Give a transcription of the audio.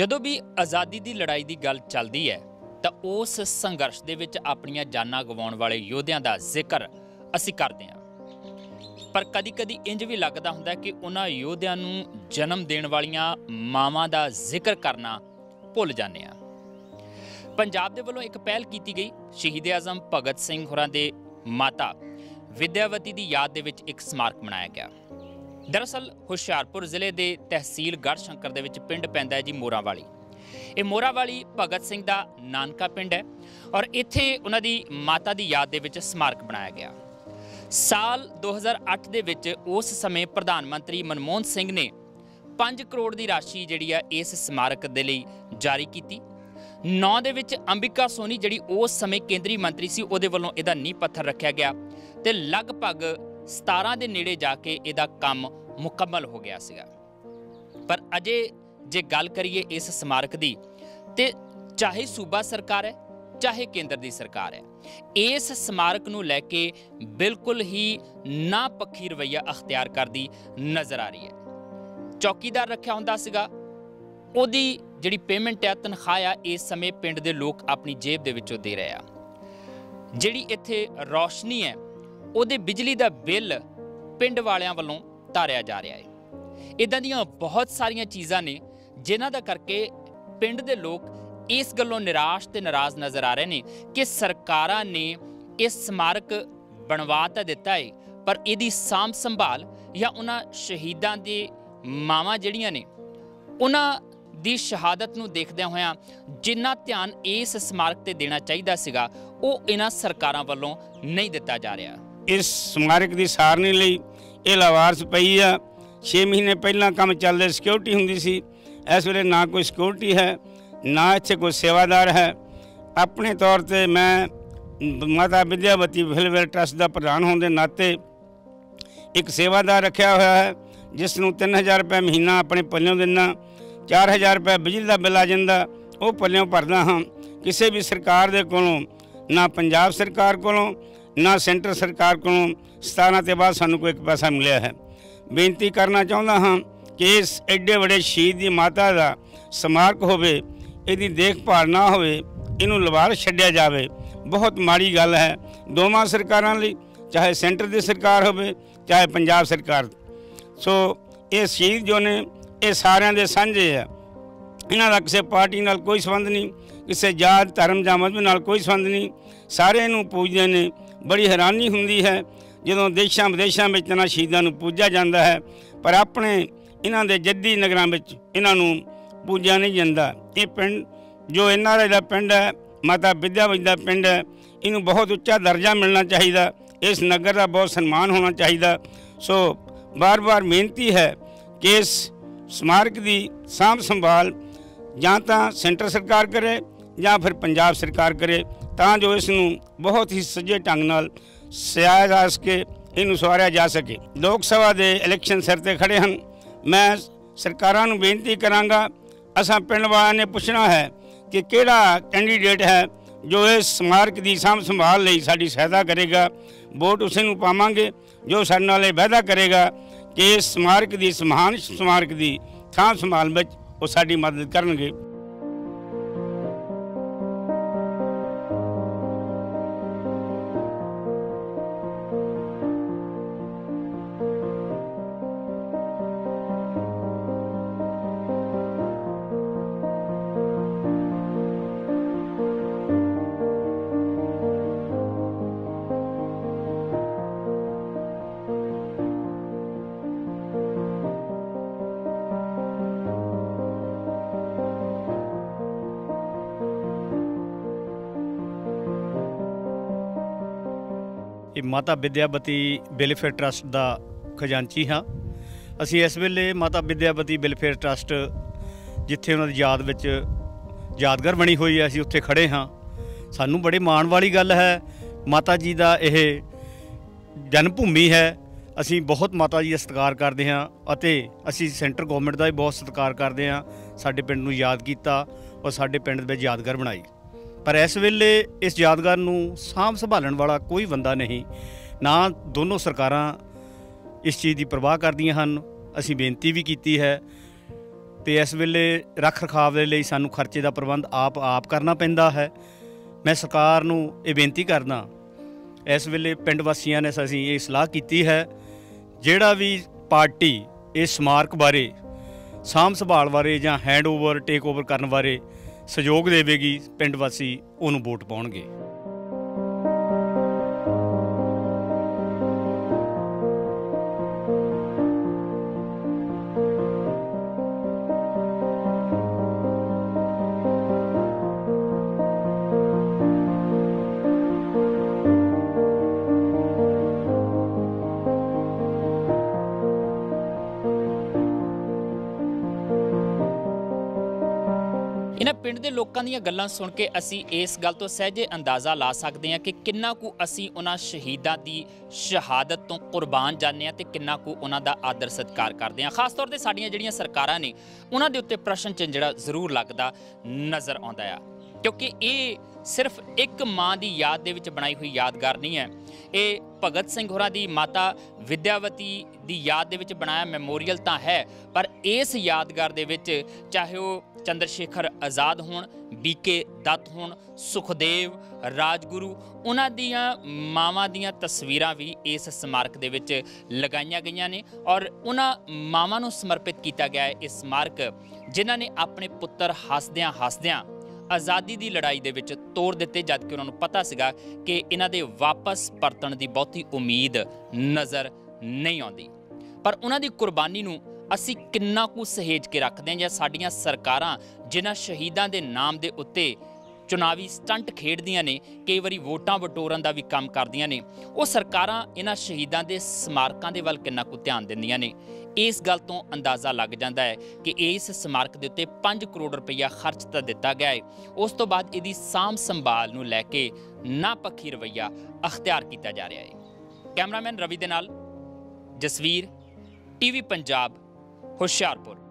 ਜਦੋਂ ਵੀ ਆਜ਼ਾਦੀ ਦੀ ਲੜਾਈ ਦੀ ਗੱਲ ਚੱਲਦੀ ਹੈ, ਤਾਂ ਉਸ ਸੰਘਰਸ਼ ਦੇ ਵਿੱਚ ਆਪਣੀਆਂ ਜਾਨਾਂ ਗਵਾਉਣ ਵਾਲੇ ਯੋਧਿਆਂ ਦਾ ਜ਼ਿਕਰ ਅਸੀਂ ਕਰਦੇ ਹਾਂ। ਪਰ ਕਦੀ-ਕਦੀ ਇੰਜ ਵੀ ਲੱਗਦਾ ਹੁੰਦਾ ਕਿ ਉਹਨਾਂ ਯੋਧਿਆਂ ਨੂੰ ਜਨਮ ਦੇਣ ਵਾਲੀਆਂ ਮਾਵਾਂ ਦਾ ਜ਼ਿਕਰ ਕਰਨਾ ਭੁੱਲ ਜਾਂਦੇ ਆ ਪੰਜਾਬ ਦੇ ਵੱਲੋਂ ਇੱਕ ਪਹਿਲ ਕੀਤੀ ਗਈ, ਸ਼ਹੀਦ ਆਜ਼ਮ ਭਗਤ ਸਿੰਘ ਹੋਰਾਂ ਦੇ ਮਾਤਾ ਵਿਦਿਆਵਤੀ ਦੀ ਯਾਦ ਦੇ ਵਿੱਚ ਇੱਕ ਸਮਾਰਕ ਬਣਾਇਆ ਗਿਆ। ਦਰਅਸਲ, ਹੁਸ਼ਿਆਰਪੁਰ ਜ਼ਿਲ੍ਹੇ ਦੇ ਤਹਿਸੀਲ ਗੜਸ਼ੰਕਰ ਦੇ ਵਿੱਚ ਪਿੰਡ ਪੈਂਦਾ ਹੈ ਜੀ ਮੋਰਾਵਾਲੀ। ਇਹ ਮੋਰਾਵਾਲੀ ਭਗਤ ਸਿੰਘ ਦਾ ਨਾਨਕਾ ਪਿੰਡ ਹੈ ਔਰ ਇੱਥੇ ਉਹਨਾਂ ਦੀ ਮਾਤਾ ਦੀ ਯਾਦ ਦੇ ਵਿੱਚ ਸਮਾਰਕ ਬਣਾਇਆ ਗਿਆ। ਸਾਲ 2008 ਦੇ ਵਿੱਚ ਉਸ ਸਮੇਂ ਪ੍ਰਧਾਨ ਮੰਤਰੀ ਮਨਮੋਹਨ ਸਿੰਘ ਨੇ 5 ਕਰੋੜ ਦੀ ਰਾਸ਼ੀ ਜਿਹੜੀ ਆ ਇਸ ਸਮਾਰਕ ਦੇ ਲਈ ਜਾਰੀ ਕੀਤੀ। 9 ਦੇ ਵਿੱਚ ਅੰਬਿਕਾ ਸੋਨੀ ਜਿਹੜੀ ਉਸ ਸਮੇਂ ਕੇਂਦਰੀ ਮੰਤਰੀ ਸੀ, ਉਹਦੇ ਵੱਲੋਂ ਇਹਦਾ ਨੀਂਹ ਪੱਥਰ ਰੱਖਿਆ ਗਿਆ ਤੇ ਲਗਭਗ 17 ਦੇ ਨੇੜੇ ਜਾ ਕੇ ਇਹਦਾ ਕੰਮ ਮੁਕੰਮਲ ਹੋ ਗਿਆ ਸੀਗਾ। ਪਰ ਅਜੇ ਜੇ ਗੱਲ ਕਰੀਏ ਇਸ ਸਮਾਰਕ ਦੀ, ਤੇ ਚਾਹੇ ਸੂਬਾ ਸਰਕਾਰ ਹੈ, ਚਾਹੇ ਕੇਂਦਰ ਦੀ ਸਰਕਾਰ ਹੈ, ਇਸ ਸਮਾਰਕ ਨੂੰ ਲੈ ਕੇ ਬਿਲਕੁਲ ਹੀ ਨਾ ਪੱਖੀ ਰਵਈਆ ਅਖਤਿਆਰ ਕਰਦੀ ਨਜ਼ਰ ਆ ਰਹੀ ਹੈ। ਚੌਕੀਦਾਰ ਰੱਖਿਆ ਹੁੰਦਾ ਸੀਗਾ। ਉਹਦੀ ਜਿਹੜੀ ਪੇਮੈਂਟ ਹੈ, ਤਨਖਾਹ ਆ, ਇਸ ਸਮੇਂ ਪਿੰਡ ਦੇ ਲੋਕ ਆਪਣੀ ਜੇਬ ਦੇ ਵਿੱਚੋਂ ਦੇ ਰਹੇ ਆ। ਜਿਹੜੀ ਇੱਥੇ ਰੌਸ਼ਨੀ ਹੈ ਉਹਦੇ ਬਿਜਲੀ ਦਾ ਬਿੱਲ ਪਿੰਡ ਵਾਲਿਆਂ ਵੱਲੋਂ ਧਾਰਿਆ ਜਾ ਰਿਹਾ ਹੈ। ਇਦਾਂ ਦੀਆਂ ਬਹੁਤ ਸਾਰੀਆਂ ਚੀਜ਼ਾਂ ਨੇ, ਜਿਨ੍ਹਾਂ ਦਾ ਕਰਕੇ ਪਿੰਡ ਦੇ ਲੋਕ ਇਸ ਗੱਲੋਂ ਨਿਰਾਸ਼ ਤੇ ਨਾਰਾਜ਼ ਨਜ਼ਰ ਆ ਰਹੇ ਨੇ ਕਿ ਸਰਕਾਰਾਂ ਨੇ ਇਸ ਸਮਾਰਕ ਬਣਵਾ ਤਾਂ ਦਿੱਤਾ ਹੈ ਪਰ ਇਹਦੀ ਸਾਂਭ ਸੰਭਾਲ ਜਾਂ ਉਹਨਾਂ ਸ਼ਹੀਦਾਂ ਦੇ ਮਾਵਾਂ ਜਿਹੜੀਆਂ ਨੇ, ਉਹਨਾਂ ਦੀ ਸ਼ਹਾਦਤ ਨੂੰ ਦੇਖਦਿਆਂ ਹੋਇਆਂ ਜਿੰਨਾ ਧਿਆਨ ਇਸ ਸਮਾਰਕ ਤੇ ਦੇਣਾ ਚਾਹੀਦਾ ਸੀਗਾ, ਉਹ ਇਹਨਾਂ ਸਰਕਾਰਾਂ ਵੱਲੋਂ ਨਹੀਂ ਦਿੱਤਾ ਜਾ ਰਿਹਾ। ਇਸ ਸਮਾਰਕ ਦੀ ਸਾਰਨੀ ਲਈ ਇਹ ਲਾਵਾਰਸ ਪਈ ਆ। 6 ਮਹੀਨੇ ਪਹਿਲਾਂ ਕੰਮ ਚੱਲਦੇ ਸਿਕਿਉਰਿਟੀ ਹੁੰਦੀ ਸੀ। ਇਸ ਵੇਲੇ ਨਾ ਕੋਈ ਸਿਕਿਉਰਿਟੀ ਹੈ, ਨਾ ਇੱਥੇ ਕੋਈ ਸੇਵਾਦਾਰ ਹੈ। ਆਪਣੇ ਤੌਰ ਤੇ ਮੈਂ ਮਾਤਾ ਵਿਦਿਆਵਤੀ ਵੈਲਫੇਅਰ ਟਰਸਟ ਦਾ ਪ੍ਰਧਾਨ ਹੋਣ ਦੇ ਨਾਤੇ ਇੱਕ ਸੇਵਾਦਾਰ ਰੱਖਿਆ ਹੋਇਆ ਹੈ, ਜਿਸ ਨੂੰ 3000 ਰੁਪਏ ਮਹੀਨਾ ਆਪਣੇ ਪੱਲਿਓਂ ਦਿੰਦਾ 4000 ਰੁਪਏ ਬਿਜਲੀ ਦਾ ਬਿੱਲ ਆ ਜਾਂਦਾ, ਉਹ ਪੱਲਿਓਂ ਭਰਦਾ ਹਾਂ। ਕਿਸੇ ਵੀ ਸਰਕਾਰ ਦੇ ਕੋਲੋਂ, ਨਾ ਪੰਜਾਬ ਸਰਕਾਰ ਕੋਲੋਂ ਨਾ ਸੈਂਟਰ ਸਰਕਾਰ ਕੋਲੋਂ 17 ਤੇ ਬਾਅਦ ਸਾਨੂੰ ਕੋਈ ਇੱਕ ਪੈਸਾ ਮਿਲਿਆ ਹੈ। ਬੇਨਤੀ ਕਰਨਾ ਚਾਹੁੰਦਾ ਹਾਂ ਕਿ ਇਸ ਐਡੇ ਵੱਡੇ ਸ਼ਹੀਦ ਦੀ ਮਾਤਾ ਦਾ ਸਮਾਰਕ ਹੋਵੇ, ਇਹਦੀ ਦੇਖਭਾਲ ਨਾ ਹੋਵੇ, ਇਹਨੂੰ ਲਵਾਰ ਛੱਡਿਆ ਜਾਵੇ। ਬਹੁਤ ਮਾੜੀ ਗੱਲ ਹੈ ਦੋਵਾਂ ਸਰਕਾਰਾਂ ਲਈ, ਚਾਹੇ ਸੈਂਟਰ ਦੀ ਸਰਕਾਰ ਹੋਵੇ, ਚਾਹੇ ਪੰਜਾਬ ਸਰਕਾਰ। ਸੋ ਇਹ ਸ਼ਹੀਦ ਜੋ ਨੇ, ਇਹ ਸਾਰਿਆਂ ਦੇ ਸਾਂਝੇ ਆ। ਇਹਨਾਂ ਦਾ ਕਿਸੇ ਪਾਰਟੀ ਨਾਲ ਕੋਈ ਸੰਬੰਧ ਨਹੀਂ, ਕਿਸੇ ਜਾਤ, ਧਰਮ ਜਾਂ ਮਜ਼ਹਬ ਨਾਲ ਕੋਈ ਸੰਬੰਧ ਨਹੀਂ। ਸਾਰੇ ਨੂੰ ਪੂਜਦੇ ਨੇ। ਬੜੀ ਹੈਰਾਨੀ ਹੁੰਦੀ ਹੈ ਜਦੋਂ ਦੇਸ਼ਾਂ ਵਿਦੇਸ਼ਾਂ ਵਿੱਚ ਇਹਨਾਂ ਸ਼ਹੀਦਾਂ ਨੂੰ ਪੂਜਿਆ ਜਾਂਦਾ ਹੈ, ਪਰ ਆਪਣੇ ਇਹਨਾਂ ਦੇ ਜੱਦੀ ਨਗਰਾਂ ਵਿੱਚ ਇਹਨਾਂ ਨੂੰ ਪੂਜਿਆ ਨਹੀਂ ਜਾਂਦਾ। ਇਹ ਪਿੰਡ ਜੋ ਇਹਨਾਂ ਦਾ ਪਿੰਡ ਹੈ, ਮਾਤਾ ਵਿਦਿਆਵਤੀ ਦਾ ਪਿੰਡ ਹੈ, ਇਹਨੂੰ ਬਹੁਤ ਉੱਚਾ ਦਰਜਾ ਮਿਲਣਾ ਚਾਹੀਦਾ, ਇਸ ਨਗਰ ਦਾ ਬਹੁਤ ਸਨਮਾਨ ਹੋਣਾ ਚਾਹੀਦਾ। ਸੋ ਬਾਰ-ਬਾਰ ਬੇਨਤੀ ਹੈ ਕਿ ਇਸ ਸਮਾਰਕ ਦੀ ਸਾਂਭ ਸੰਭਾਲ ਜਾਂ ਤਾਂ ਸੈਂਟਰ ਸਰਕਾਰ ਕਰੇ ਜਾਂ ਫਿਰ ਪੰਜਾਬ ਸਰਕਾਰ ਕਰੇ। ਤਾਂ ਜੋ ਇਸ ਨੂੰ ਬਹੁਤ ਹੀ ਸੱਜੇ ਢੰਗ ਨਾਲ ਸਿਆਇਆ ਜਾ ਸਕੇ, ਇਹਨੂੰ ਸਵਾਰਿਆ ਜਾ ਸਕੇ। ਲੋਕ ਸਭਾ ਦੇ ਇਲੈਕਸ਼ਨ ਸਿਰ ਤੇ ਖੜੇ ਹਨ। ਮੈਂ ਸਰਕਾਰਾਂ ਨੂੰ ਬੇਨਤੀ ਕਰਾਂਗਾ, ਅਸਾਂ ਪਿੰਡ ਵਾਲਿਆਂ ਨੇ ਪੁੱਛਣਾ ਹੈ ਕਿ ਕਿਹੜਾ ਕੈਂਡੀਡੇਟ ਹੈ ਜੋ ਇਸ ਸਮਾਰਕ ਦੀ ਸਾਂਭ ਸੰਭਾਲ ਲਈ ਸਾਡੀ ਸਹਾਇਤਾ ਕਰੇਗਾ। ਵੋਟ ਉਸੇ ਨੂੰ ਪਾਵਾਂਗੇ ਜੋ ਸਾਡੇ ਨਾਲ ਇਹ ਵਾਅਦਾ ਕਰੇਗਾ ਕਿ ਇਸ ਸਮਾਰਕ ਦੀ ਸਮਾਨ ਸਮਾਰਕ ਦੀ ਸਾਂਭ ਸੰਭਾਲ ਵਿੱਚ ਉਹ ਸਾਡੀ ਮਦਦ ਕਰਨਗੇ। ਇਹ ਮਾਤਾ ਵਿਦਿਆਵਤੀ ਵੈਲਫੇਅਰ ਟਰਸਟ ਦਾ ਖਜ਼ਾਨਚੀ ਹਾਂ। ਅਸੀਂ ਇਸ ਵੇਲੇ ਮਾਤਾ ਵਿਦਿਆਵਤੀ ਵੈਲਫੇਅਰ ਟਰਸਟ, ਜਿੱਥੇ ਉਹਨਾਂ ਦੀ ਯਾਦ ਵਿੱਚ ਯਾਦਗਾਰ ਬਣੀ ਹੋਈ ਹੈ, ਅਸੀਂ ਉੱਥੇ ਖੜੇ ਹਾਂ। ਸਾਨੂੰ ਬੜੇ ਮਾਣ ਵਾਲੀ ਗੱਲ ਹੈ, ਮਾਤਾ ਜੀ ਦਾ ਇਹ ਜਨਮ ਭੂਮੀ ਹੈ। ਅਸੀਂ ਬਹੁਤ ਮਾਤਾ ਜੀ ਦਾ ਸਤਿਕਾਰ ਕਰਦੇ ਹਾਂ ਅਤੇ ਅਸੀਂ ਸੈਂਟਰ ਗਵਰਨਮੈਂਟ ਦਾ ਵੀ ਬਹੁਤ ਸਤਿਕਾਰ ਕਰਦੇ ਹਾਂ। ਸਾਡੇ ਪਿੰਡ ਨੂੰ ਯਾਦ ਕੀਤਾ ਔਰ ਸਾਡੇ ਪਿੰਡ ਦੇ ਵਿੱਚ ਯਾਦਗਾਰ ਬਣਾਈ। ਪਰ ਇਸ ਵੇਲੇ ਇਸ ਯਾਦਗਾਰ ਨੂੰ ਸਾਂਭ ਸੰਭਾਲਣ ਵਾਲਾ ਕੋਈ ਬੰਦਾ ਨਹੀਂ। ਨਾ ਦੋਨੋਂ ਸਰਕਾਰਾਂ ਇਸ ਚੀਜ਼ ਦੀ ਪਰਵਾਹ ਕਰਦੀਆਂ ਹਨ। ਅਸੀਂ ਬੇਨਤੀ ਵੀ ਕੀਤੀ ਹੈ ਤੇ ਇਸ ਵੇਲੇ ਰੱਖ ਰਖਾਵ ਦੇ ਲਈ ਸਾਨੂੰ ਖਰਚੇ ਦਾ ਪ੍ਰਬੰਧ ਆਪ ਆਪ ਕਰਨਾ ਪੈਂਦਾ ਹੈ। ਮੈਂ ਸਰਕਾਰ ਨੂੰ ਇਹ ਬੇਨਤੀ ਕਰਦਾ, ਇਸ ਵੇਲੇ ਪਿੰਡ ਵਾਸੀਆਂ ਨੇ ਅਸੀਂ ਇਹ ਸਲਾਹ ਕੀਤੀ ਹੈ, ਜਿਹੜਾ ਵੀ ਪਾਰਟੀ ਇਸ ਸਮਾਰਕ ਬਾਰੇ, ਸਾਂਭ ਸੰਭਾਲ ਬਾਰੇ ਜਾਂ ਹੈਂਡਓਵਰ ਟੇਕ ਓਵਰ ਕਰਨ ਬਾਰੇ ਸਹਿਯੋਗ ਦੇਵੇਗੀ ਪਿੰਡ ਵਾਸੀ ਉਹਨੂੰ ਵੋਟ ਪਾਉਣਗੇ। ਇਹਨਾਂ ਪਿੰਡ ਦੇ ਲੋਕਾਂ ਦੀਆਂ ਗੱਲਾਂ ਸੁਣ ਕੇ ਅਸੀਂ ਇਸ ਗੱਲ ਤੋਂ ਸਹਿਜੇ ਅੰਦਾਜ਼ਾ ਲਾ ਸਕਦੇ ਹਾਂ ਕਿ ਕਿੰਨਾ ਕੁ ਅਸੀਂ ਉਹਨਾਂ ਸ਼ਹੀਦਾਂ ਦੀ ਸ਼ਹਾਦਤ ਤੋਂ ਕੁਰਬਾਨ ਜਾਂਦੇ ਹਾਂ ਤੇ ਕਿੰਨਾ ਕੁ ਉਹਨਾਂ ਦਾ ਆਦਰ ਸਤਿਕਾਰ ਕਰਦੇ ਹਾਂ। ਖਾਸ ਤੌਰ ਤੇ ਸਾਡੀਆਂ ਜਿਹੜੀਆਂ ਸਰਕਾਰਾਂ ਨੇ, ਉਹਨਾਂ ਦੇ ਉੱਤੇ ਪ੍ਰਸ਼ਨ ਚਿੰਨ੍ਹ ਜਿਹੜਾ ਜ਼ਰੂਰ ਲੱਗਦਾ ਨਜ਼ਰ ਆਉਂਦਾ ਆ। ਕਿਉਂਕਿ ਇਹ ਸਿਰਫ ਇੱਕ ਮਾਂ ਦੀ ਯਾਦ ਦੇ ਵਿੱਚ ਬਣਾਈ ਹੋਈ ਯਾਦਗਾਰ ਨਹੀਂ ਹੈ। ਇਹ ਭਗਤ ਸਿੰਘ ਹੋਰਾਂ ਦੀ ਮਾਤਾ ਵਿਦਿਆਵਤੀ ਦੀ ਯਾਦ ਦੇ ਵਿੱਚ ਬਣਾਇਆ ਮੈਮੋਰੀਅਲ ਤਾਂ ਹੈ, ਪਰ ਇਸ ਯਾਦਗਾਰ ਦੇ ਵਿੱਚ ਚਾਹੇ ਉਹ ਚੰਦਰ ਸ਼ੇਖਰ ਆਜ਼ਾਦ ਹੋਣ ਬੀਕੇ ਦੱਤ ਹੋਣ, ਸੁਖਦੇਵ, ਰਾਜਗੁਰੂ, ਉਹਨਾਂ ਦੀਆਂ ਮਾਵਾਂ ਦੀਆਂ ਤਸਵੀਰਾਂ ਵੀ ਇਸ ਸਮਾਰਕ ਦੇ ਵਿੱਚ ਲਗਾਈਆਂ ਗਈਆਂ ਨੇ ਔਰ ਉਹਨਾਂ ਮਾਵਾਂ ਨੂੰ ਸਮਰਪਿਤ ਕੀਤਾ ਗਿਆ ਹੈ ਇਹ ਸਮਾਰਕ, ਜਿਨ੍ਹਾਂ ਨੇ ਆਪਣੇ ਪੁੱਤਰ ਹੱਸਦਿਆਂ ਹੱਸਦਿਆਂ ਆਜ਼ਾਦੀ ਦੀ ਲੜਾਈ ਦੇ ਵਿੱਚ ਤੋੜ ਦਿੱਤੇ ਜਦ ਕਿ ਉਹਨਾਂ ਨੂੰ ਪਤਾ ਸੀਗਾ ਕਿ ਇਹਨਾਂ ਦੇ ਵਾਪਸ ਪਰਤਣ ਦੀ ਬਹੁਤੀ ਉਮੀਦ ਨਜ਼ਰ ਨਹੀਂ ਆਉਂਦੀ। ਪਰ ਉਹਨਾਂ ਦੀ ਕੁਰਬਾਨੀ ਨੂੰ ਅਸੀਂ ਕਿੰਨਾ ਕੁ ਸਹੇਜ ਕੇ ਰੱਖਦੇ ਹਾਂ ਜਾਂ ਸਾਡੀਆਂ ਸਰਕਾਰਾਂ ਜਿਨ੍ਹਾਂ ਸ਼ਹੀਦਾਂ ਦੇ ਨਾਮ ਦੇ ਉੱਤੇ ਚੁਣਾਵੀ ਸਟੰਟ ਖੇਡਦੀਆਂ ਨੇ, ਕਈ ਵਾਰੀ ਵੋਟਾਂ ਵਟੋਰਨ ਦਾ ਵੀ ਕੰਮ ਕਰਦੀਆਂ ਨੇ, ਉਹ ਸਰਕਾਰਾਂ ਇਹਨਾਂ ਸ਼ਹੀਦਾਂ ਦੇ ਸਮਾਰਕਾਂ ਦੇ ਵੱਲ ਕਿੰਨਾ ਕੁ ਧਿਆਨ ਦਿੰਦੀਆਂ ਨੇ। ਇਸ ਗੱਲ ਤੋਂ ਅੰਦਾਜ਼ਾ ਲੱਗ ਜਾਂਦਾ ਹੈ ਕਿ ਇਸ ਸਮਾਰਕ ਦੇ ਉੱਤੇ 5 ਕਰੋੜ ਰੁਪਈਆ ਖਰਚ ਤਾਂ ਦਿੱਤਾ ਗਿਆ ਹੈ। ਉਸ ਤੋਂ ਬਾਅਦ ਇਹਦੀ ਸਾਂਭ ਸੰਭਾਲ ਨੂੰ ਲੈ ਕੇ ਨਾ ਪੱਖੀ ਰਵਈਆ ਅਖਤਿਆਰ ਕੀਤਾ ਜਾ ਰਿਹਾ ਹੈ। ਕੈਮਰਾਮੈਨ ਰਵੀ ਦੇ ਨਾਲ ਜਸਵੀਰ, ਟੀਵੀ ਪੰਜਾਬ, ਹੁਸ਼ਿਆਰਪੁਰ।